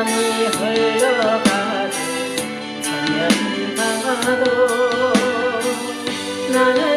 시간이 흘러가듯 나는